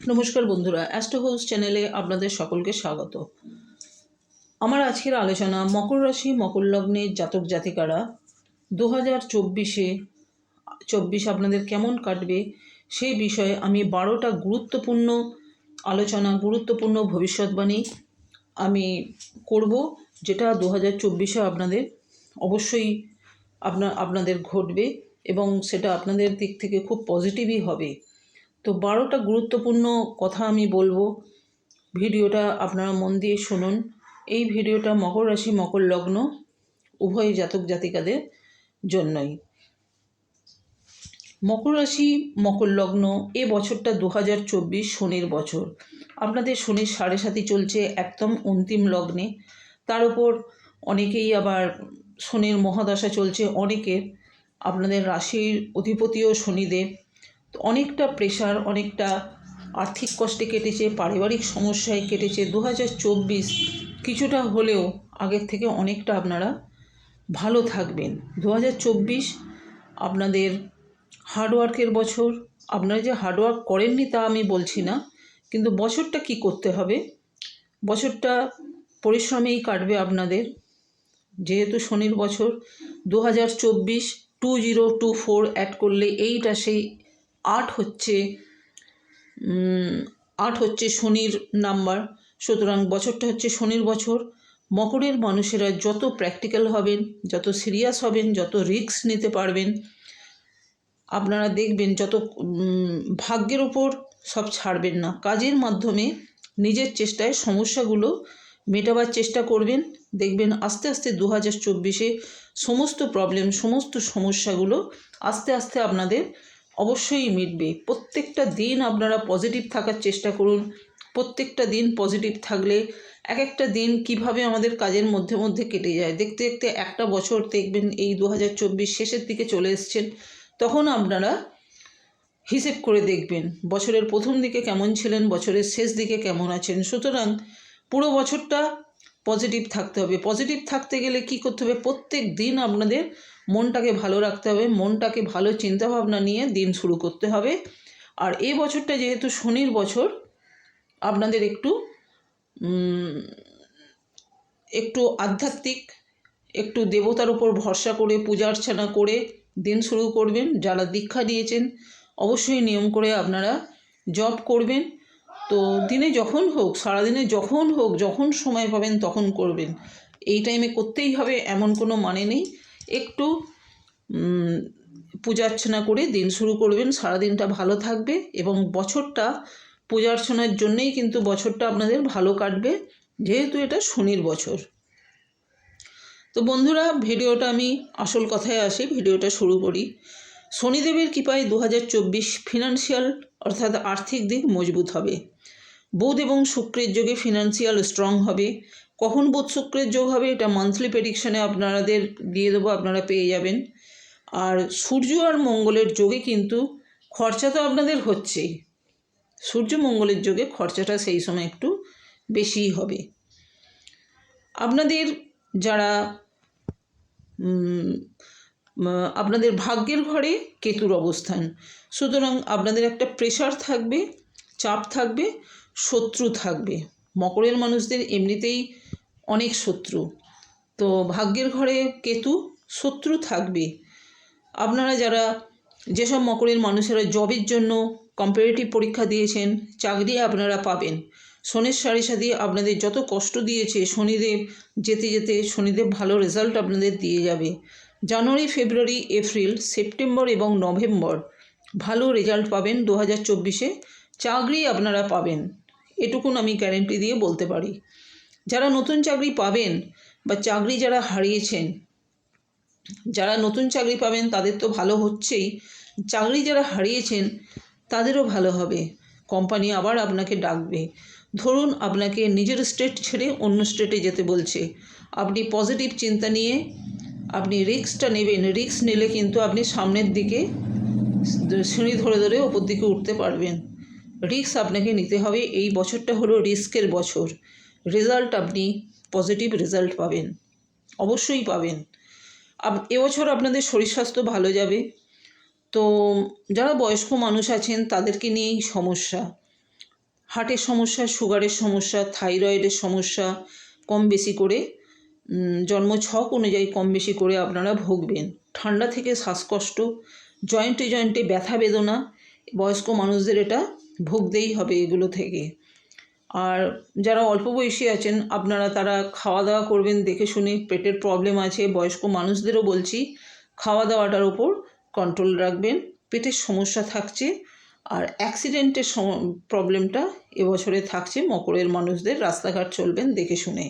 নমস্কার বন্ধুরা astro house চ্যানেলে আপনাদের সকলকে স্বাগত। আমার আজকের আলোচনা মকর রাশি, মকর লগ্নের জাতক জাতিকারা দু হাজার চব্বিশে, চব্বিশ আপনাদের কেমন কাটবে সেই বিষয়ে আমি বারোটা গুরুত্বপূর্ণ আলোচনা, গুরুত্বপূর্ণ ভবিষ্যৎবাণী আমি করব, যেটা দু হাজার চব্বিশে আপনাদের অবশ্যই আপনার আপনাদের ঘটবে এবং সেটা আপনাদের দিক থেকে খুব পজিটিভই হবে। তো বারোটা গুরুত্বপূর্ণ কথা আমি বলব। ভিডিওটা আপনারা মন দিয়ে শুনুন। এই ভিডিওটা মকর রাশি, মকর লগ্ন, উভয় জাতক জাতিকাদের জন্যই। মকর রাশি, মকর লগ্ন এ বছরটা দু হাজার চব্বিশ শনির বছর। আপনাদের শনির সাড়ে সাথী চলছে একদম অন্তিম লগ্নে। তার উপর অনেকেই আবার শনির মহাদশা চলছে, অনেকের। আপনাদের রাশির অধিপতিও শনিদেব। অনেকটা প্রেশার অনেকটা আর্থিক কষ্টে কেটেছে, পারিবারিক সমস্যায় কেটেছে। দু হাজার চব্বিশ কিছুটা হলেও আগের থেকে অনেকটা আপনারা ভালো থাকবেন। দু হাজার চব্বিশ আপনাদের হার্ডওয়ার্কের বছর। আপনারা যে হার্ডওয়ার্ক করেননি তা আমি বলছি না, কিন্তু বছরটা কি করতে হবে? বছরটা পরিশ্রমেই কাটবে আপনাদের। যেহেতু শনির বছর দু হাজার চব্বিশ two zero two four add করলে এইটা সেই আট হচ্ছে আট হচ্ছে শনির নাম্বার। সুতরাং বছরটা হচ্ছে শনির বছর। মকরের মানুষেরা যত প্র্যাকটিক্যাল হবেন, যত সিরিয়াস হবেন, যত রিস্ক নিতে পারবেন, আপনারা দেখবেন যত ভাগ্যের ওপর সব ছাড়বেন না। কাজের মাধ্যমে নিজের চেষ্টায় সমস্যাগুলো মেটাবার চেষ্টা করবেন। দেখবেন আস্তে আস্তে দু হাজার চব্বিশে সমস্ত প্রবলেম সমস্ত সমস্যাগুলো আস্তে আস্তে আপনাদের অবশ্যই মিটবে। প্রত্যেকটা দিন আপনারা পজিটিভ থাকার চেষ্টা করুন। প্রত্যেকটা দিন পজিটিভ থাকলে এক একটা দিন কীভাবে আমাদের কাজের মধ্যে মধ্যে কেটে যায়। দেখতে দেখতে একটা বছর দেখবেন এই দু হাজার চব্বিশ শেষের দিকে চলে এসছেন, তখন আপনারা হিসেব করে দেখবেন, বছরের প্রথম দিকে কেমন ছিলেন, বছরের শেষ দিকে কেমন আছেন। সুতরাং পুরো বছরটা পজিটিভ থাকতে হবে। পজিটিভ থাকতে গেলে কি করতে হবে? প্রত্যেক দিন আপনাদের মনটাকে ভালো রাখতে হবে, মনটাকে ভালো চিন্তাভাবনা নিয়ে দিন শুরু করতে হবে। আর এই বছরটা যেহেতু শনির বছর, আপনাদের একটু একটু আধ্যাত্মিক, একটু দেবতার উপর ভরসা করে, পূজা অর্চনা করে দিন শুরু করবেন। যারা দীক্ষা দিয়েছেন, অবশ্যই নিয়ম করে আপনারা জব করবেন। তো দিনে যখন হোক, সারাদিনে যখন হোক, যখন সময় পাবেন তখন করবেন। এই টাইমে করতেই হবে, এমন কোনো মানে নেই। একটু পূজা অর্চনা করে দিন শুরু করবেন, সারাদিনটা ভালো থাকবে এবং বছরটা পূজা অর্চনার জন্যেই কিন্তু বছরটা আপনাদের ভালো কাটবে, যেহেতু এটা শনির বছর। তো বন্ধুরা, ভিডিওটা আমি আসল কথায় আসি, ভিডিওটা শুরু করি। শনিদেবের কৃপায় দু হাজার চব্বিশ ফিনান্সিয়াল অর্থাৎ আর্থিক দিক মজবুত হবে। বুধ এবং শুক্রের যোগে ফিনান্সিয়াল স্ট্রং হবে। কখন বুধ শুক্রের যোগ হবে এটা মান্থলি প্রেডিকশানে আপনাদের দিয়ে দেবো, আপনারা পেয়ে যাবেন। আর সূর্য আর মঙ্গলের যোগে কিন্তু খরচা তো আপনাদের হচ্ছেই। সূর্য মঙ্গলের যোগে খরচাটা সেই সময় একটু বেশিই হবে। আপনাদের যারা আপনাদের ভাগ্যের ঘরে কেতুর অবস্থান। সুতরাং আপনাদের একটা প্রেশার থাকবে, চাপ থাকবে, শত্রু থাকবে। মকরের মানুষদের এমনিতেই অনেক শত্রু। তো ভাগ্যের ঘরে কেতু শত্রু থাকবে। আপনারা যারা যেসব মকরের মানুষেরা জবের জন্য কম্পারেটিভ পরীক্ষা দিয়েছেন, চাকরি আপনারা পাবেন। শনির সাড়ে সাথে আপনাদের যত কষ্ট দিয়েছে, শনিদেব যেতে যেতে শনিদেব ভালো রেজাল্ট আপনাদের দিয়ে যাবে। জানুয়ারি, ফেব্রুয়ারি, এপ্রিল, সেপ্টেম্বর এবং নভেম্বর ভালো রেজাল্ট পাবেন দু হাজার চব্বিশে। চাকরি আপনারা পাবেন। এটুকুন আমি গ্যারেন্টি দিয়ে বলতে পারি। যারা নতুন চাকরি পাবেন বা চাকরি যারা হারিয়েছেন, যারা নতুন চাকরি পাবেন তাদের তো ভালো হচ্ছেই। চাকরি যারা হারিয়েছেন তাদেরও ভালো হবে। কোম্পানি আবার আপনাকে ডাকবে। ধরুন আপনাকে নিজের স্টেট ছেড়ে অন্য স্টেটে যেতে বলছে। আপনি পজিটিভ চিন্তা নিয়ে আপনি রিস্কটা নেবেন। রিস্ক নিলে কিন্তু আপনি সামনের দিকে সিঁড়ি ধরে ধরে ওপর দিকে উঠতে পারবেন। রিস্ক আপনাকে নিতে হবে। এই বছরটা হলো রিস্কের বছর। রেজাল্ট আপনি পজিটিভ রেজাল্ট পাবেন। অবশ্যই পাবেন। আপ- এবছর আপনাদের শরীর স্বাস্থ্য ভালো যাবে। তো যারা বয়স্ক মানুষ আছেন, তাদেরকে নিয়েই সমস্যা। হার্টের সমস্যা সুগারের সমস্যা থাইরয়েডের সমস্যা কম বেশি করে জন্ম ছক অনুযায়ী কম বেশি করে আপনারা ভুগবেন। ঠান্ডা থেকে শ্বাসকষ্ট, জয়েন্টে জয়েন্টে ব্যথা বেদনা, বয়স্ক মানুষদের এটা ভুগতেই হবে এগুলো থেকে। আর যারা অল্প বয়সী আছেন, আপনারা তারা খাওয়া দাওয়া করবেন দেখে শুনে, পেটের প্রবলেম আছে, বয়স্ক মানুষদেরও বলছি খাওয়া দাওয়াটার ওপর কন্ট্রোল রাখবেন, পেটের সমস্যা থাকছে, আর অ্যাক্সিডেন্টের প্রবলেমটা এবছরে থাকছে, মকরের মানুষদের রাস্তাঘাট চলবেন দেখে শুনে।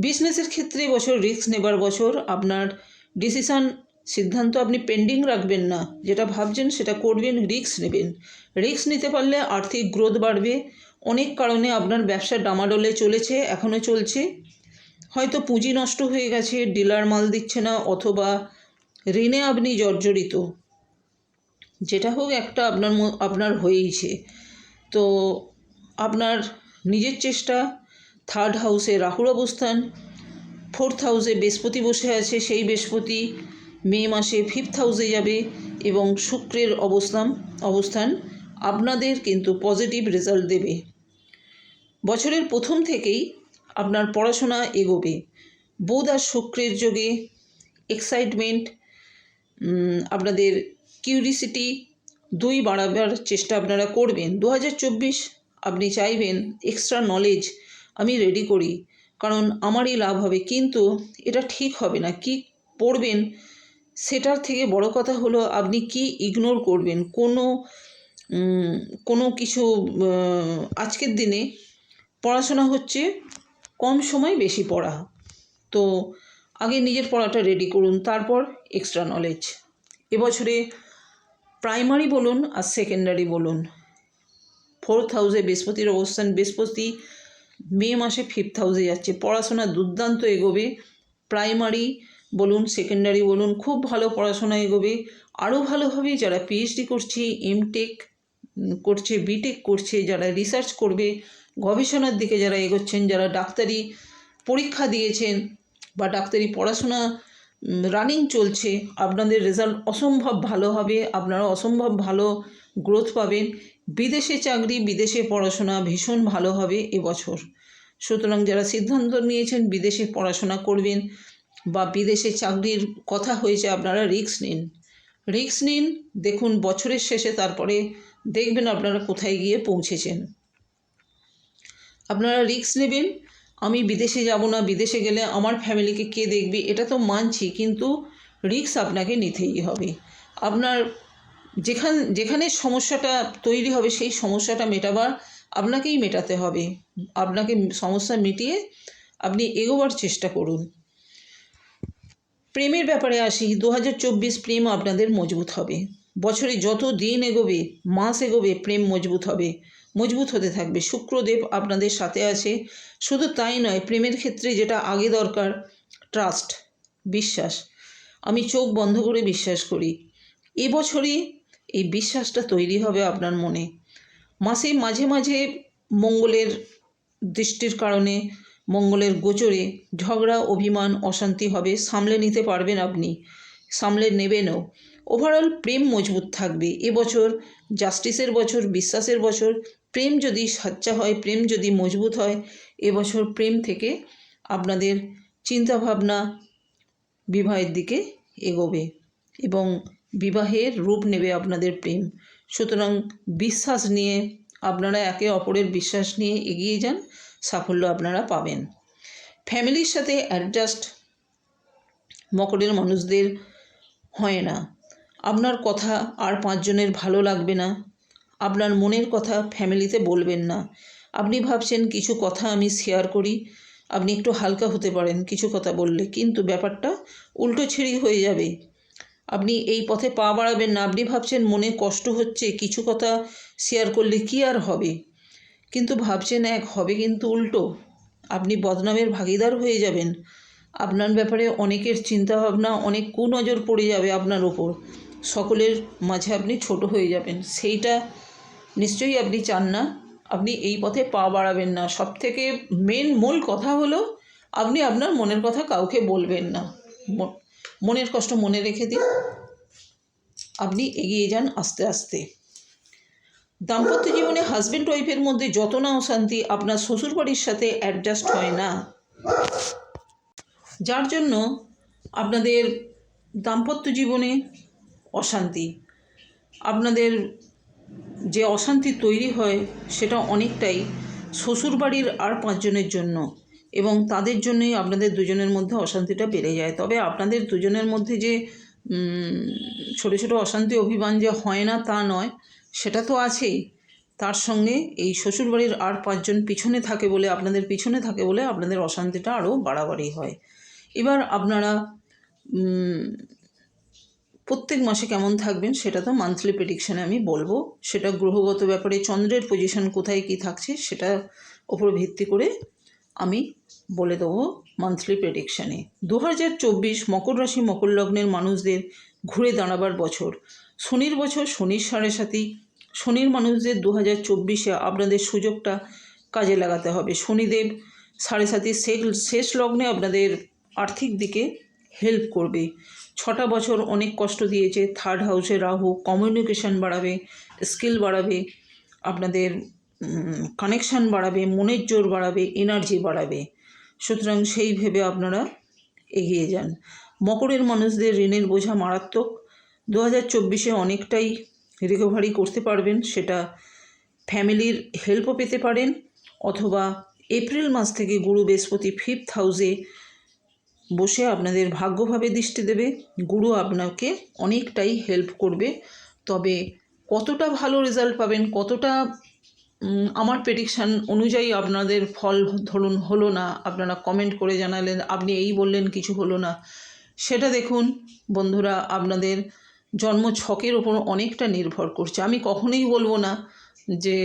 বিজনেসের ক্ষেত্রে বছর রিস্ক নেবার বছর আপনার ডিসিশন সিদ্ধান্ত আপনি পেন্ডিং রাখবেন না। যেটা ভাবছেন সেটা করবেন রিস্ক নেবেন। রিস্ক নিতে পারলে আর্থিক গ্রোথ বাড়বে। অনেক কারণে আপনার ব্যবসা ডামাডোলে চলেছে, এখনও চলছে। হয়তো পুঁজি নষ্ট হয়ে গেছে ডিলার মাল দিচ্ছে না, অথবা ঋণে আপনি জর্জরিত। যেটা হোক একটা আপনার আপনার হয়েইছে। তো আপনার নিজের চেষ্টা থার্ড হাউসে রাহুর অবস্থান, ফোর্থ হাউসে বৃহস্পতি বসে আছে সেই বৃহস্পতি, মে মাসে ফিফথ হাউসে যাবে এবং শুক্রের অবস্থান অবস্থান আপনাদের কিন্তু পজিটিভ রেজাল্ট দেবে। বছরের প্রথম থেকেই আপনার পড়াশোনা এগোবে। বোধ আর শুক্রের যোগে এক্সাইটমেন্ট আপনাদের কিউরিসিটি দুই বাড়াবার চেষ্টা আপনারা করবেন। দু হাজার চব্বিশ আপনি চাইবেন এক্সট্রা নলেজ আমি রেডি করি। কারণ আমারই লাভ হবে। কিন্তু এটা ঠিক হবে না। কি পড়বেন সেটার থেকে বড় কথা হলো আপনি কি ইগনোর করবেন? কোনো কোনো কিছু আজকের দিনে পড়াশোনা হচ্ছে কম সময় বেশি পড়া। তো আগে নিজের পড়াটা রেডি করুন, তারপর এক্সট্রা নলেজ এবছরে প্রাইমারি বলুন আর সেকেন্ডারি বলুন। ফোর্থ হাউসে বৃহস্পতির অবস্থান। বৃহস্পতি মে মাসে ফিফথ হাউসে যাচ্ছে। পড়াশোনা দুর্দান্ত এগোবে। প্রাইমারি বলুন সেকেন্ডারি বলুন, খুব ভালো পড়াশোনা এগোবে। আরও ভালোভাবে যারা পিএইচডি করছে এমটেক করছে বিটেক করছে, যারা রিসার্চ করবে, গবেষণার দিকে যারা এগোচ্ছেন, যারা ডাক্তারি পরীক্ষা দিয়েছেন বা ডাক্তারি পড়াশোনা রানিং চলছে, আপনাদের রেজাল্ট অসম্ভব ভালো হবে, আপনারা অসম্ভব ভালো গ্রোথ পাবেন। বিদেশে চাকরি, বিদেশে পড়াশোনা ভীষণ ভালো হবে এবছর সুতরাং যারা সিদ্ধান্ত নিয়েছেন বিদেশে পড়াশোনা করবেন বা বিদেশে চাকরির কথা হয়েছে, আপনারা রিস্ক নিন। রিস্ক নিন, দেখুন বছরের শেষে তারপরে দেখবেন আপনারা কোথায় গিয়ে পৌঁছেছেন। আপনারা রিস্ক নেবেন, আমি বিদেশে যাব না, বিদেশে গেলে আমার ফ্যামিলিকে কে দেখবে, এটা তো মানছি, কিন্তু রিস্ক আপনাকে নিতেই হবে। আপনার যেখান, যেখানে সমস্যাটা তৈরি হবে, সেই সমস্যাটা মেটাবার আপনাকেই মেটাতে হবে। আপনাকে সমস্যা মিটিয়ে আপনি এগোবার চেষ্টা করুন। প্রেমের ব্যাপারে আসি, দু হাজার চব্বিশ প্রেম আপনাদের মজবুত হবে। বছরে যত দিন এগোবে, মাস এগোবে, প্রেম মজবুত হবে। মজবুত হতে থাকবে। শুক্রদেব আপনাদের সাথে আছে। শুধু তাই নয়, প্রেমের ক্ষেত্রে যেটা আগে দরকার ট্রাস্ট বিশ্বাস। আমি চোখ বন্ধ করে বিশ্বাস করি। এবছরই এই বিশ্বাসটা তৈরি হবে আপনার মনে। মাসে, মাঝে মাঝে মঙ্গলের দৃষ্টির কারণে, মঙ্গলের গোচরে ঝগড়া, অভিমান, অশান্তি হবে, সামলে নিতে পারবেন আপনি, সামলে নেবেনও। ওভারঅল প্রেম মজবুত থাকবে। এবছর জাস্টিসের বছর, বিশ্বাসের বছর, প্রেম যদি সাচ্চা হয়, প্রেম যদি মজবুত হয় এবছর প্রেম থেকে আপনাদের চিন্তাভাবনা বিবাহের দিকে এগোবে এবং বিবাহের রূপ নেবে আপনাদের প্রেম। সুতরাং বিশ্বাস নিয়ে আপনারা একে অপরের বিশ্বাস নিয়ে এগিয়ে যান, সাফল্য আপনারা পাবেন। ফ্যামিলির সাথে অ্যাডজাস্ট মকরের মানুষদের হয় না। আপনার কথা আর পাঁচজনের ভালো লাগবে না। আপনার মনের কথা ফ্যামিলিতে বলবেন না। আপনি ভাবছেন, কিছু কথা আমি শেয়ার করি। আপনি একটু হালকা হতে পারেন, কিছু কথা বললে। কিন্তু ব্যাপারটা উল্টো ছেড়ি হয়ে যাবে। আপনি এই পথে পা বাড়াবেন না। আপনি ভাবছেন মনে কষ্ট হচ্ছে, কিছু কথা শেয়ার করলে কি আর হবে? কিন্তু ভাবছেন এক, হবে কিন্তু উল্টো। আপনি বদনামের ভাগিদার হয়ে যাবেন। আপনার ব্যাপারে অনেকের চিন্তাভাবনা, অনেক কুনজর পড়ে যাবে আপনার ওপর সকলের মাঝে আপনি ছোট হয়ে যাবেন। সেইটা নিশ্চয়ই আপনি চান না। আপনি এই পথে পা বাড়াবেন না। সব থেকে মেন মূল কথা হলো, আপনি আপনার মনের কথা কাউকে বলবেন না। মনের কষ্ট মনে রেখে দিন। আপনি এগিয়ে যান আস্তে আস্তে। দাম্পত্য জীবনে হাজব্যান্ড ওয়াইফের মধ্যে যত না অশান্তি, আপনার শ্বশুরবাড়ির সাথে অ্যাডজাস্ট হয় না। যার জন্য আপনাদের দাম্পত্য জীবনে অশান্তি, আপনাদের যে অশান্তি তৈরি হয়, সেটা অনেকটাই শ্বশুরবাড়ির আর পাঁচজনের জন্য। এবং তাদের জন্যই আপনাদের দুজনের মধ্যে অশান্তিটা বেড়ে যায়। তবে আপনাদের দুজনের মধ্যে যে ছোটো ছোটো অশান্তি অভিমান যে হয় না তা নয়, সেটা তো আছেই। তার সঙ্গে এই শ্বশুরবাড়ির আর পাঁচজন পিছনে থাকে বলে, আপনাদের পিছনে থাকে বলে আপনাদের অশান্তিটা আরও বাড়াবাড়ি হয়। এবার আপনারা প্রত্যেক মাসে কেমন থাকবেন সেটা তো মান্থলি প্রেডিকশানে আমি বলব। সেটা গ্রহগত ব্যাপারে চন্দ্রের পজিশন কোথায় কি থাকছে সেটা ওপর ভিত্তি করে আমি বলে দেবো মান্থলি প্রেডিকশানে দু হাজার চব্বিশ মকর রাশি, মকর লগ্নের মানুষদের ঘুরে দাঁড়াবার বছর। শনির বছর শনির সাড়ে সাথী। শনির মানুষদের দু হাজার চব্বিশে আপনাদের সুযোগটা কাজে লাগাতে হবে। শনিদেব সাড়ে সাথী শেষ শেষ লগ্নে আপনাদের আর্থিক দিকে হেল্প করবে। ছটা বছর অনেক কষ্ট দিয়েছে। থার্ড হাউসে রাহু কমিউনিকেশন বাড়াবে স্কিল বাড়াবে, আপনাদের কানেকশান বাড়াবে, মনের জোর বাড়াবে এনার্জি বাড়াবে। সুতরাং সেই ভেবে আপনারা এগিয়ে যান। মকরের মানুষদের ঋণের বোঝা মারাত্মক। দু হাজার চব্বিশে অনেকটাই রিকভারি করতে পারবেন, সেটা ফ্যামিলির হেল্পও পেতে পারেন, অথবা এপ্রিল মাস থেকে গুরু বৃহস্পতি ফিফথ হাউসে বসে আপনাদের ভাগ্যভাবে দৃষ্টি দেবে। গুরু আপনাকে অনেকটাই হেল্প করবে। তবে কতটা ভালো রেজাল্ট পাবেন, কতটা আমার প্রেডিকশান অনুযায়ী আপনাদের ফল ধরুন হলো না, আপনারা কমেন্ট করে জানালেন, আপনি এই বললেন, কিছু হলো না। সেটা দেখুন, বন্ধুরা, আপনাদের জন্ম ছকের ওপর অনেকটা নির্ভর করছে। আমি কখনোই বলব না যে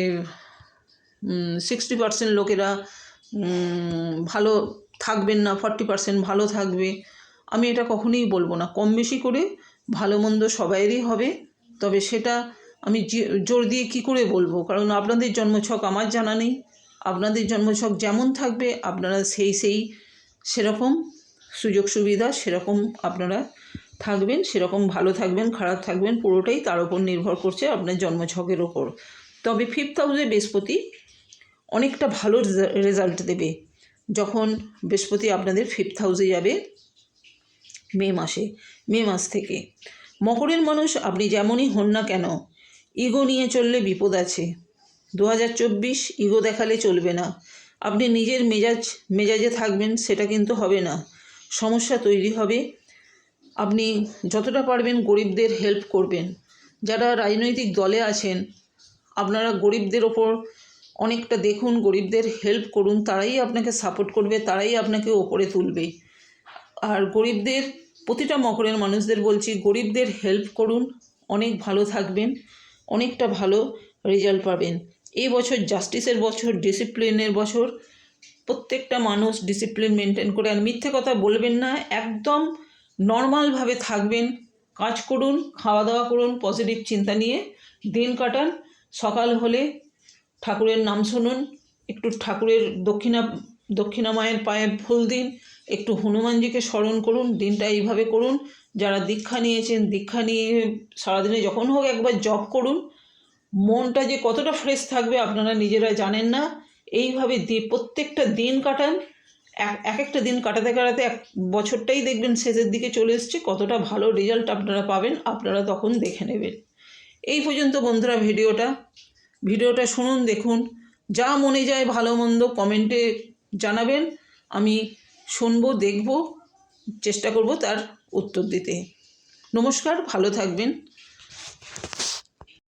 সিক্সটি পার্সেন্ট লোকেরা ভালো থাকবেন না ফর্টি পার্সেন্ট ভালো থাকবে। আমি এটা কখনোই বলব না। কম বেশি করে ভালো মন্দ সবাইয়েরই হবে, তবে সেটা আমি জোর দিয়ে কি করে বলব? কারণ আপনাদের জন্মছক আমার জানা নেই। আপনাদের জন্মছক যেমন থাকবে, আপনারা সেই সেই, সেরকম সুযোগ সুবিধা সেরকম আপনারা থাকবেন, সেরকম ভালো থাকবেন, খারাপ থাকবেন, পুরোটাই তার উপর নির্ভর করছে আপনার জন্মছকের ওপর তবে ফিফথ হাউসে বৃহস্পতি অনেকটা ভালো রেজাল্ট দেবে। যখন বৃহস্পতি আপনাদের ফিফথ হাউসে যাবে, মে মাসে, মে মাস থেকে। মকরের মানুষ আপনি যেমনই হন না কেন ইগো নিয়ে চললে বিপদ আছে। দু হাজার চব্বিশ ইগো দেখালে চলবে না। আপনি নিজের মেজাজ, মেজাজে থাকবেন সেটা কিন্তু হবে না। সমস্যা তৈরি হবে। আপনি যতটা পারবেন গরিবদের হেল্প করবেন। যারা রাজনৈতিক দলে আছেন, আপনারা গরিবদের ওপর অনেকটা দেখুন, গরিবদের হেল্প করুন, তারাই আপনাকে সাপোর্ট করবে, তারাই আপনাকে ওপরে তুলবে। আর গরিবদের, প্রতিটা মকরের মানুষদের বলছি, গরিবদের হেল্প করুন, অনেক ভালো থাকবেন। অনেকটা ভালো রেজাল্ট পাবেন। এই বছর জাস্টিসের বছর, ডিসিপ্লিনের বছর, প্রত্যেকটা মানুষ ডিসিপ্লিন মেনটেন করে আর মিথ্যে কথা বলবেন না, একদম নর্মালভাবে থাকবেন। কাজ করুন খাওয়া দাওয়া করুন, পজিটিভ চিন্তা নিয়ে দিন কাটান। সকাল হলে ঠাকুরের নাম শুনুন, একটু ঠাকুরের দক্ষিণা দক্ষিণা মায়ের পায়ে ফুল দিন, একটু হনুমানজিকে স্মরণ করুন, দিনটা এইভাবে করুন। যারা দীক্ষা নিয়েছেন, দীক্ষা নিয়ে সারাদিনে যখন হোক একবার জব করুন, মনটা যে কতটা ফ্রেশ থাকবে আপনারা নিজেরা জানেন না। এইভাবে দি, প্রত্যেকটা দিন কাটান, এক একটা দিন কাটাতে কাটাতে এক বছরটাই দেখবেন শেষের দিকে চলে এসছে, কতটা ভালো রেজাল্ট আপনারা পাবেন, আপনারা তখন দেখে নেবেন। এই পর্যন্ত বন্ধুরা ভিডিওটা। ভিডিওটা শুনুন, দেখুন, যা মনে যায় ভালো মন্দ কমেন্টে জানাবেন, আমি শুনব, দেখব, চেষ্টা করব তার উত্তর দিতে। নমস্কার ভালো থাকবেন।